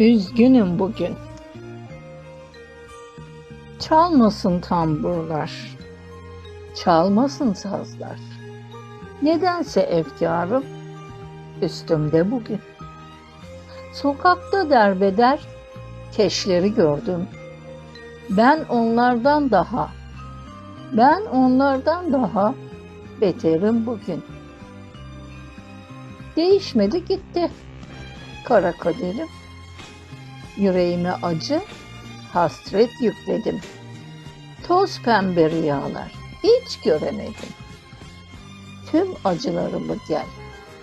Üzgünüm bugün. Çalmasın tamburlar, çalmasın sazlar. Nedense efkarım üstümde bugün. Sokakta derbeder keşleri gördüm. Ben onlardan daha, ben onlardan daha beterim bugün. Değişmedi gitti kara kaderim. Yüreğime acı, hasret yükledim. Toz pembe rüyalar hiç göremedim. Tüm acılarımı gel,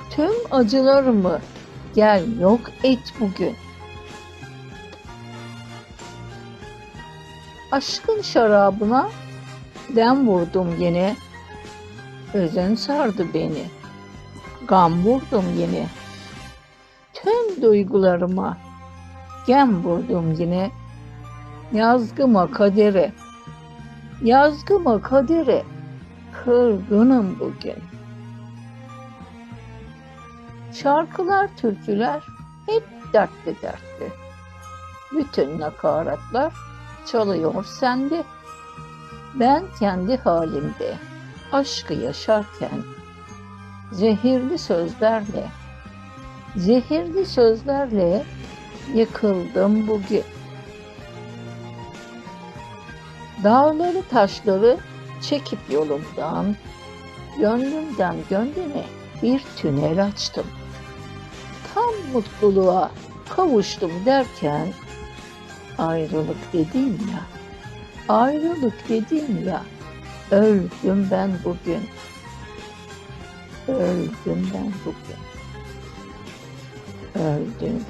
tüm acılarımı gel yok et bugün. Aşkın şarabına dem vurdum yine. Özün sardı beni. Gam vurdum yine. Tüm duygularıma gem vurdum yine. Yazgıma kadere, yazgıma kadere, kırgınım bugün. Şarkılar, türküler hep dertli dertli. Bütün nakaratlar çalıyor sende. Ben kendi halimde aşkı yaşarken zehirli sözlerle zehirli sözlerle yıkıldım bugün. Dağları taşları çekip yolumdan, gönlümden gönlüme bir tünel açtım. Tam mutluluğa kavuştum derken ayrılık dedim ya, ayrılık dedim ya, öldüm ben bugün. Öldüm ben bugün. Öldüm.